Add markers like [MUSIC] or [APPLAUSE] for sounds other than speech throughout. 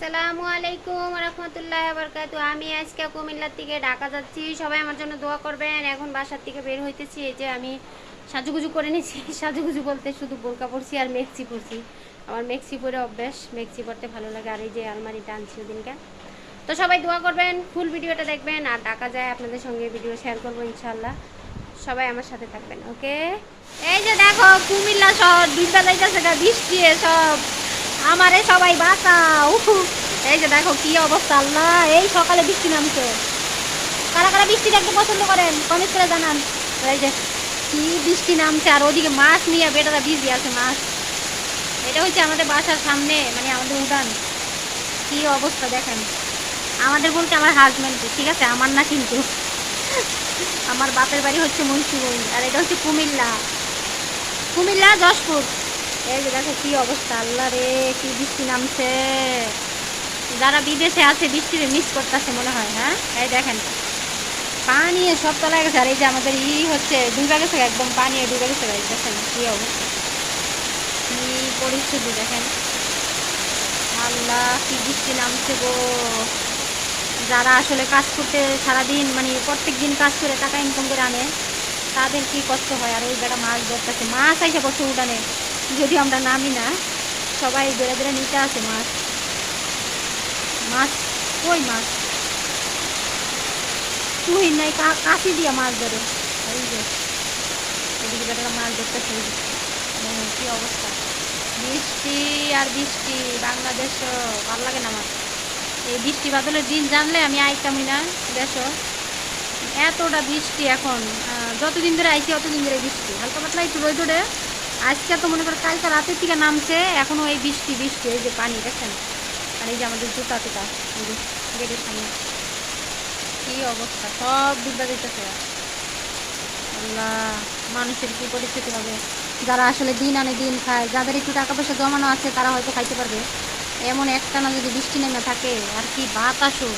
আসসালামু আলাইকুম রহমতুল্লাহ বরকাতু আমি আজকে কুমিল্লার থেকে ঢাকা যাচ্ছি। সবাই আমার জন্য দোয়া করবেন। এখন বাসার থেকে বের হইতেছি। এই যে আমি সাজুগুজু করে নিয়েছি [LAUGHS] সাজুগুজু বলতে শুধু বোরকা পড়ছি আর মেক্সি পরছি। আমার মেক্সি পরে অভ্যাস। মেক্সি পরতে ভালো লাগে আর এই যে আলমারিটা আনছি ওদিনকে। তো সবাই দোয়া করবেন, ফুল ভিডিওটা দেখবেন আর ঢাকা যায় আপনাদের সঙ্গে ভিডিও শেয়ার করব ইনশাল্লাহ সবাই আমার সাথে থাকবেন, ওকে? এই যে দেখো, কুমিল্লা শহর দুইটা যাইতেছে বৃষ্টি সব আমারে সবাই বাঁচাও। এই যে দেখো কি অবস্থা, আল্লাহ, এই সকালে বৃষ্টি নামছে। কারা কারা বৃষ্টি দেখতে পছন্দ করেন কমেন্ট করে জানান। এই যে কি বৃষ্টি নামছে, আর ওদিকে মাছ নিয়ে বেটারা বিজি আছে, মাছ। এটা হচ্ছে আমাদের বাসার সামনে মানে আমাদের উঠান কি অবস্থা দেখেন। আমাদের বলতে আমার হাজব্যান্ড ঠিক আছে? আমার না কিন্তু। আমার বাপের বাড়ি হচ্ছে মুন্সিগঞ্জ, আর এটা হচ্ছে কুমিল্লা। কুমিল্লা, যশপুর। এই যে দেখো কি অবস্থা, আল্লাহ রে, কি বৃষ্টি নামছে। যারা বিদেশে আছে, বৃষ্টিতে মিস করতেছে মনে হয় হ্যাঁ? এই দেখেন, পানি সব তলায় গেছে। আর এই যে আমাদের ই হচ্ছে ডুবে গেছে একদম পানি ডুবে গেছে দেখেন কি অবস্থা। কি পরিস্থিতি দেখেন। আল্লাহ, কি বৃষ্টি নামছে গো। যারা আসলে কাজ করতে সারাদিন মানে প্রত্যেক দিন কাজ করে টাকা ইনকাম করে আনে, তাদের কি কষ্ট হয়? আর ওই বেটা মাছ ধরতেছে। মাছ আইসে বসে উঠানে। যদি আমরা নামি না, সবাই বেড়ে বেড়ে নিতে আসে মাছ। মাছ কই মাছ? তুই নাই কাশি দিয়ে মাছ ধরে। মাছ ধরতে। কি অবস্থা? বৃষ্টি আর বৃষ্টি বাংলাদেশ ভালো লাগে না আমার। এই বৃষ্টি বাদলের দিন জানলে আমি আইতামই না, দেশ। এতটা বৃষ্টি এখন যতদিন ধরে আইছি, অতদিন ধরে বৃষ্টি। হালকা পাতলা একটু রোদ ওঠে আজকে তো মনে করো কালকে রাতের থেকে নামছে, এখনও এই বৃষ্টি বৃষ্টি, এই যে পানি, দেখছেন? আর এই যে আমাদের জুতা টুতা, এই গেটের সামনে। কি অবস্থা, সব ডুবা দিতেছে। আল্লাহ, মানুষের কি পরিস্থিতি হবে? যারা আসলে দিন আনে দিন খায়, যাদের একটু টাকা পয়সা জমানো আছে, তারা হয়তো খাইতে পারবে। এমন একটা না যদি বৃষ্টি নেমে থাকে, আর কি বাতাসও।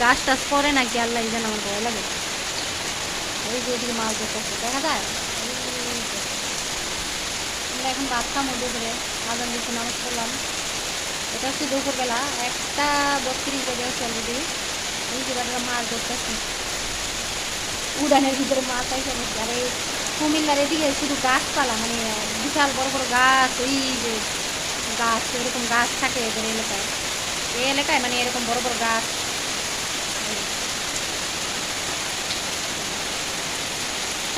গাছ টাছ পরে নাকি, আল্লাহ যেন আমার ভয় লাগে। ওই যে ওদিকে মাছ দেখতেছে দেখা যায়? এই। আমরা এখন খামো দুপুরে আজান দিচ্ছে, নামাজ পড়লাম। এটা হচ্ছে দুপুরবেলা, একটা বত্রিশ বেজে হচ্ছে অলরেডি এই যে বাটারা মাছ ধরতেছে। উড়ানের ভিতরে মাছ আইসে আর এই কুমিল্লার এদিকে শুধু গাছপালা মানে বিশাল বড় বড় গাছ, ওই যে গাছ এরকম গাছ থাকে এদের এলাকায়। এই এলাকায় মানে এরকম বড় বড় গাছ।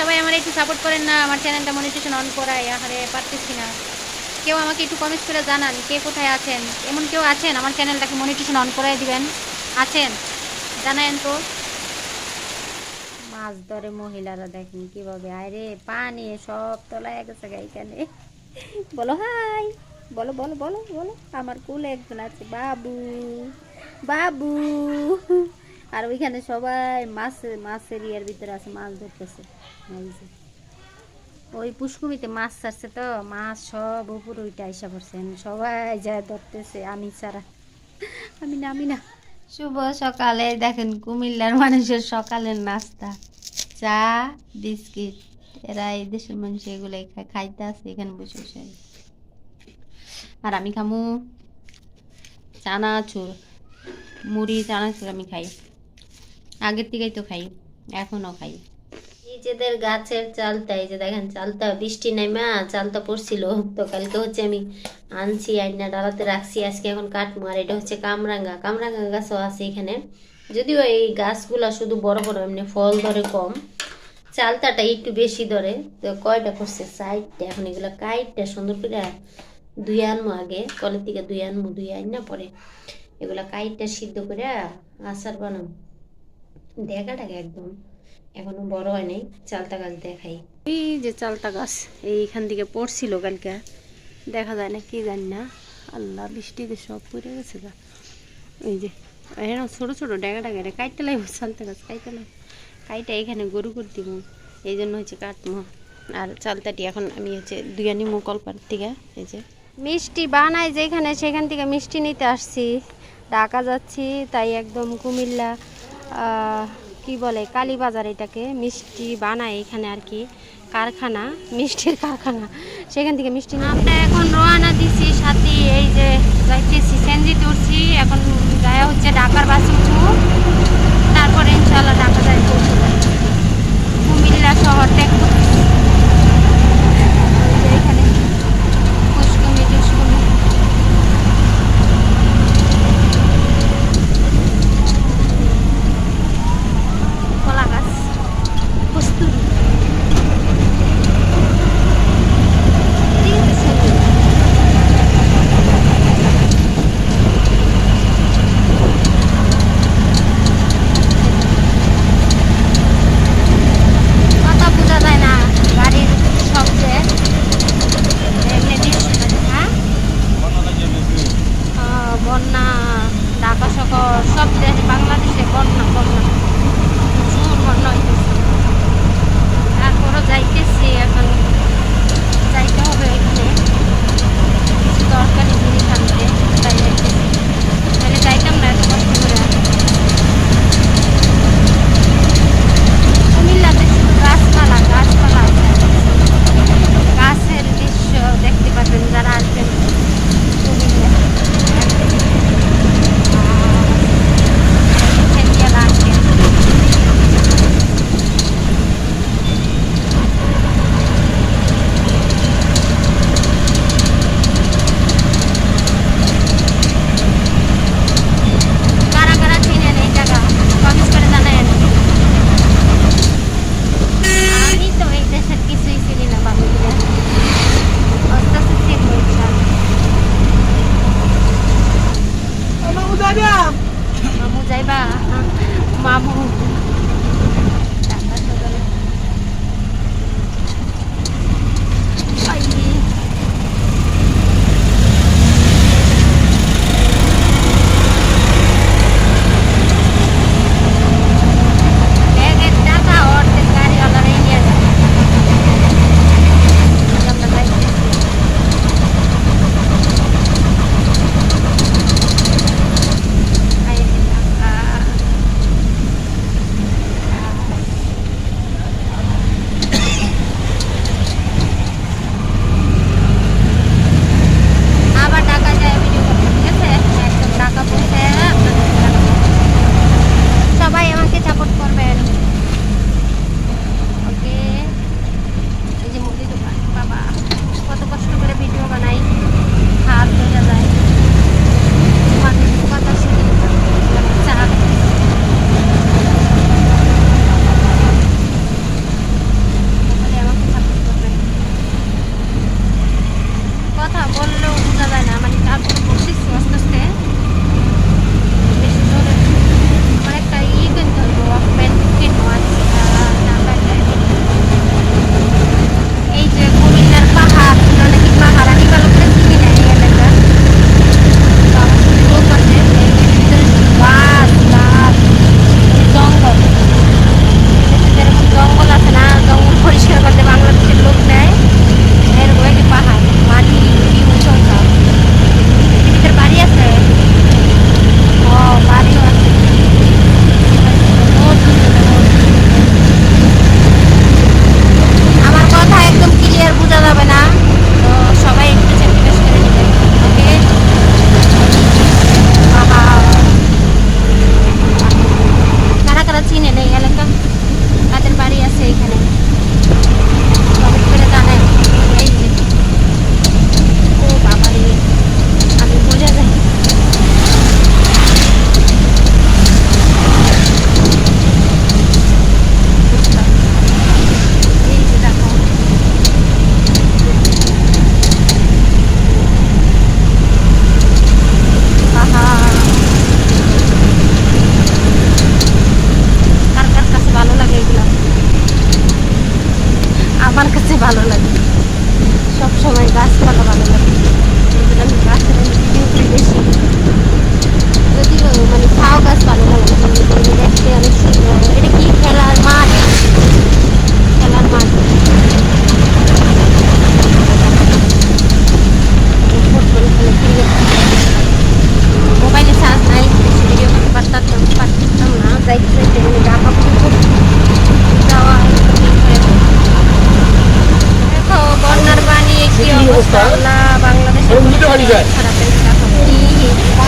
সবাই আমার একটু সাপোর্ট করেন না, আমার চ্যানেলটা মনিটেশন অন করাই আহারে পারতেছি না। কেউ আমাকে একটু কমেন্ট করে জানান, কে কোথায় আছেন? এমন কেউ আছেন? আমার চ্যানেলটাকে মনিটেশন অন করাই দিবেন। আছেন? জানায়েন তো। মাছ ধরে মহিলারা দেখেন কীভাবে। আরে পানি, সব তলায় গেছে এখানে। বলো, হাই। বলো বলো বলো বলো। আমার কুলে একজন আছে, বাবু বাবু। আর ওইখানে সবাই মাছ, মাছের ইয়ার ভিতরে আছে, মাছ ধরতেছে। ওই পুষ্কুমিতে মাছ ছাড়ছে তো, মাছ সব উপর ওইটা আইসা পড়ছেন সবাই যা ধরতেছে, আমি ছাড়া। আমি নামি না। শুভ সকালে, দেখেন কুমিল্লার মানুষের সকালের নাস্তা। চা, বিস্কিট, এরা এই দেশের মানুষ এগুলো খাইতে আছে এখানে বসে বসে। আর আমি খামু চানাচুর। মুড়ি, চানাচুর আমি খাই। আগের থেকেই তো খাই, এখনও খাই। নিজেদের গাছের চালটা, এই যে দেখেন চালটা, বৃষ্টি নাই মা চালটা পড়ছিল। তো কালকে হচ্ছে আমি আনছি, আইনা ডালাতে রাখছি, আজকে এখন কাটবো। আর এটা হচ্ছে কামরাঙ্গা। কামরাঙ্গা গাছও আছে এখানে। যদিও এই গাছগুলা শুধু বড় বড়, এমনি ফল ধরে কম। চালতাটা একটু বেশি ধরে। তো কয়টা করছে? সাইডটা এখন এগুলো কাইটটা সুন্দর করে দুই আনমো আগে। কলের থেকে দুই আনমো দুই আইন না পরে এগুলা কাইটটা সিদ্ধ করে আচার বানাবো। দেখাটাকে একদম। এখনও বড় হয় নাই চালতা গাছ দেখাই। এই যে চালতা গাছ এইখান থেকে পড়ছিল কালকে। দেখা যায় না কি জানি না। আল্লাহ বৃষ্টিতে সব পড়ে গেছে গা। এই যে এখানে ছোটো ছোটো ডেগা এটা কাইটটা লাগবে চালতা গাছ কাইটা লাগবে কাইটা এখানে গরু করে দিব এই জন্য হচ্ছে কাটবো আর চালতাটি এখন আমি হচ্ছে দুই আনি কলপার থেকে এই যে। মিষ্টি বানাই যেখানে সেখান থেকে মিষ্টি নিতে আসছি। ঢাকা যাচ্ছি তাই একদম কুমিল্লা। কি বলে, কালীবাজার এটাকে মিষ্টি বানায় এখানে আর কি, কারখানা, মিষ্টির কারখানা। সেখান থেকে মিষ্টি না আমরা এখন রোয়ানা দিছি সাথে, এই যে যাইতেছি সেন্দি তুলছি এখন যায় হচ্ছে ঢাকার বাস উঠবো। তারপরে ইনশাল্লাহ ঢাকা যাই কুমিল্লা শহর দেখব।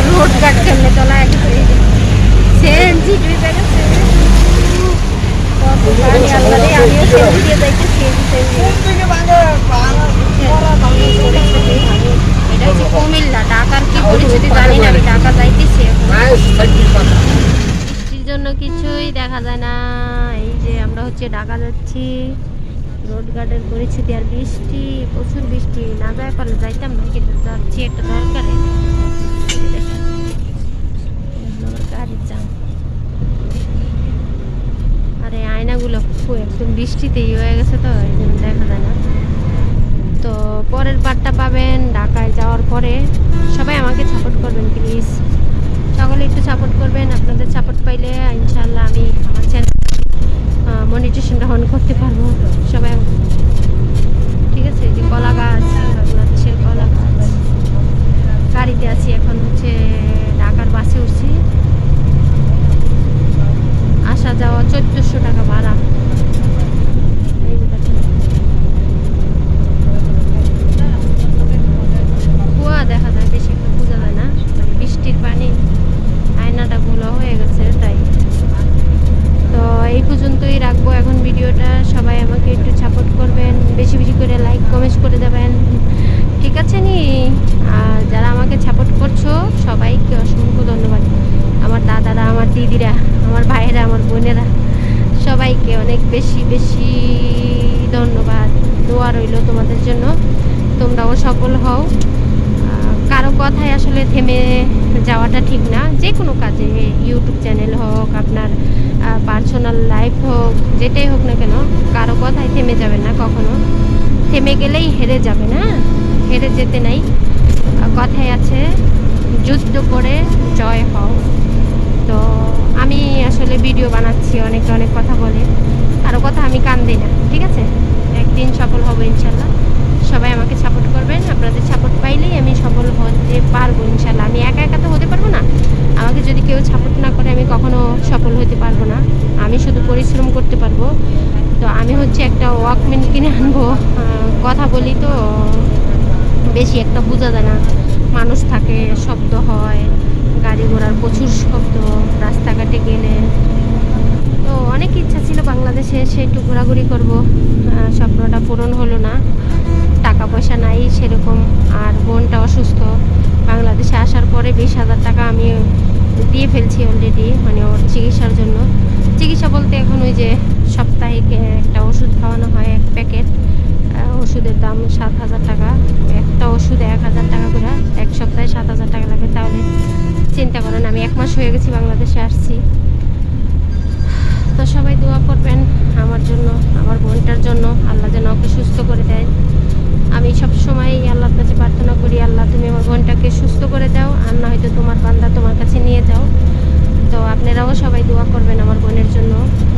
রোড কাট করলে তোলা একবারে সেম জিটুই পেলে কুমিল্লা ঢাকার কি পরিচিতি জানি না বৃষ্টির জন্য কিছুই দেখা যায় না। এই যে আমরা হচ্ছে ঢাকা যাচ্ছি। রোড গার্ডের পরিস্থিতি আর বৃষ্টি, প্রচুর বৃষ্টি। না যায় পারলে যাইতাম না, কিন্তু যাচ্ছি, একটা দরকারে। এই দেখেন, গাড়ির জাম আরে বৃষ্টিতেই হয়ে গেছে তো এই দেখা যায় না। তো পরের পার্টটা পাবেন ঢাকায় যাওয়ার পরে। সবাই আমাকে সাপোর্ট করবেন প্লিজ সকলে একটু সাপোর্ট করবেন আপনাদের সাপোর্ট পাইলে ইনশাল্লাহ আমি আমার মনিটেশনটা অন করতে পারব। সবাই আমাকে- ঠিক আছে এই যে কলা গাছ বাংলাদেশের কলা গাছ গাড়িতে আছি এখন হচ্ছে ঢাকার বাসে উঠছি আসা যাওয়া চোদ্দোশো টাকা ভাড়া এই যে দেখেন। কুয়া দেখা যায় বেশি একটা বোঝা যায় না মানে বৃষ্টির পানি আয়নাটা গুলো হয়ে গেছে তাই তো এই পর্যন্তই রাখব এখন ভিডিওটা সবাই আমাকে একটু সাপোর্ট করবেন বেশি বেশি করে লাইক কমেন্ট করে দেবেন ঠিক আছে নি আর যারা আমাকে সাপোর্ট করছ সবাইকে অসংখ্য ধন্যবাদ। আমার দাদারা, আমার দিদিরা, আমার ভাইয়েরা, আমার বোনেরা, সবাইকে অনেক বেশি বেশি ধন্যবাদ। দোয়া রইল তোমাদের জন্য। তোমরাও সফল হও। কারও কথায় আসলে থেমে যাওয়াটা ঠিক না। যে কোনো কাজে ইউটিউব চ্যানেল হোক, আপনার পার্সোনাল লাইফ হোক, যেটাই হোক না কেন, কারও কথায় থেমে যাবে না কখনো। থেমে গেলেই হেরে যাবে না হেরে যেতে নাই। কথায় আছে যুদ্ধ করে জয় হও। তো আমি আসলে ভিডিও বানাচ্ছি, অনেকে অনেক কথা বলে। আরও কথা আমি কান দিই না, ঠিক আছে? একদিন সফল হব ইনশাল্লাহ। সবাই আমাকে সাপোর্ট করবেন। আপনাদের সাপোর্ট পাইলেই আমি সফল হতে পারব ইনশাল্লাহ। আমি একা একা তো হতে পারব না? আমাকে যদি কেউ সাপোর্ট না করে, আমি কখনো সফল হতে পারব না। আমি শুধু পরিশ্রম করতে পারব। তো আমি হচ্ছে একটা ওয়াকমেন কিনে আনব। কথা বলি তো, বেশি একটা বোঝা যায় না। মানুষ থাকে, শব্দ হয়, গাড়ি ঘোড়ার প্রচুর শব্দ, রাস্তাঘাটে গেলে। তো অনেক ইচ্ছা ছিল বাংলাদেশে এসে একটু ঘোরাঘুরি করব। স্বপ্নটা পূরণ হলো না। টাকা পয়সা নাই সেরকম, আর বোনটা অসুস্থ। বাংলাদেশে আসার পরে বিশ হাজার টাকা আমি দিয়ে ফেলছি অলরেডি মানে ওর চিকিৎসার জন্য। চিকিৎসা বলতে এখন ওই যে সাপ্তাহিক একটা ওষুধ খাওয়ানো হয়, এক প্যাকেট। ওষুধের দাম সাত হাজার টাকা। চিন্তা করেন আমি এক মাস হয়ে গেছি বাংলাদেশে আসছি। তো সবাই দোয়া করবেন আমার জন্য, আমার বোনটার জন্য, আল্লাহ যেন ওকে সুস্থ করে দেয়। আমি সব সময় আল্লাহর কাছে প্রার্থনা করি, আল্লাহ তুমি আমার বোনটাকে সুস্থ করে দাও, আর না হয়তো তোমার বান্দা তোমার কাছে নিয়ে যাও। তো আপনারাও সবাই দোয়া করবেন আমার বোনের জন্য।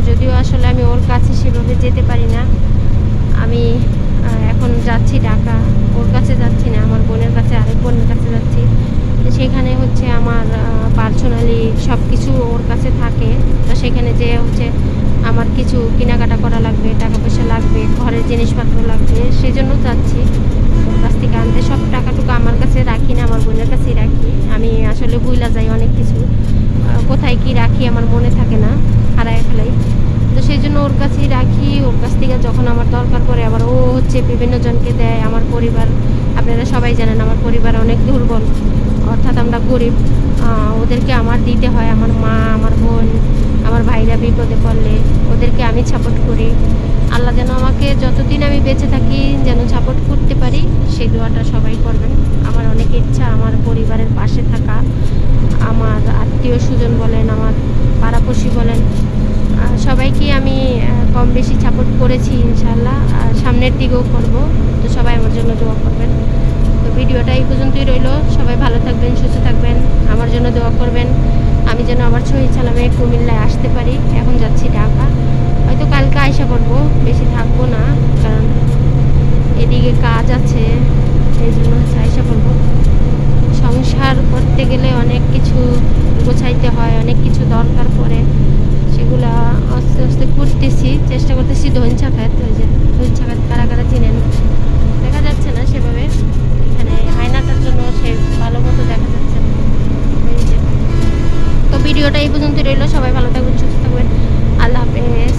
যদিও আসলে আমি ওর কাছে সেভাবে যেতে পারি না, আমি এখন যাচ্ছি ঢাকা। ওর কাছে যাচ্ছি না, আমার বোনের কাছে, আরেক বোনের কাছে যাচ্ছি। সেখানে হচ্ছে আমার পার্সোনালি সব কিছু ওর কাছে থাকে। তো সেখানে যে হচ্ছে আমার কিছু কেনাকাটা করা লাগবে টাকা পয়সা লাগবে, ঘরের জিনিসপত্র লাগবে, সেজন্য যাচ্ছি। ওর কাছ থেকে আনতে সব টাকাটুকু আমার কাছে রাখি না, আমার বোনের কাছেই রাখি। আমি আসলে ভুলা যাই অনেক কিছু। কোথায় কি রাখি আমার মনে থাকে না হারায় ফেলাই তো সেই জন্য ওর কাছেই রাখি। ওর কাছ থেকে যখন আমার দরকার পড়ে আবার ও হচ্ছে বিভিন্ন জনকে দেয়। আমার পরিবার, আপনারা সবাই জানেন আমার পরিবার অনেক দুর্বল। অর্থাৎ আমরা গরিব। ওদেরকে আমার দিতে হয়, আমার মা, আমার বোন, আমার ভাইরা বিপদে পড়লে ওদেরকে আমি সাপোর্ট করি। আল্লাহ যেন আমাকে যতদিন আমি বেঁচে থাকি যেন সাপোর্ট করতে পারি, সেই দোয়াটা সবাই করবেন। আমার অনেক ইচ্ছা আমার পরিবারের পাশে থাকা আমার আত্মীয় স্বজন বলেন আমার পাড়াপড়শি বলেন আহ, সবাইকে আমি আহ, কম বেশি সাপোর্ট করেছি ইনশাল্লাহ আর সামনের দিকেও করব। তো সবাই আমার জন্য দোয়া করবেন। তো ভিডিওটা এই পর্যন্তই রইল। সবাই ভালো থাকবেন, সুস্থ থাকবেন, আমার জন্য দোয়া করবেন। আমি যেন আবার সহি সালামে কুমিল্লায় আসতে পারি। এখন যাচ্ছি ঢাকা। হয়তো কালকে আয়সা পড়ব, বেশি থাকব না, কারণ এদিকে কাজ আছে, এই জন্য হচ্ছে আয়সা পড়ব। সংসার করতে গেলে অনেক কিছু গোছাইতে হয়, অনেক কিছু দরকার পড়ে। সেগুলা আস্তে আস্তে করতেছি, চেষ্টা করতেছি ধন ছাখাত ওই যে ধন খাত কারা কারা চিনেন? দেখা যাচ্ছে না সেভাবে। এখানে আয়নাটার জন্য সে ভালো মতো দেখা যাচ্ছে না। তো ভিডিওটা এই পর্যন্ত রইল। সবাই ভালো থাকবেন, সুস্থ থাকবেন। আল্লাহ হাফেজ।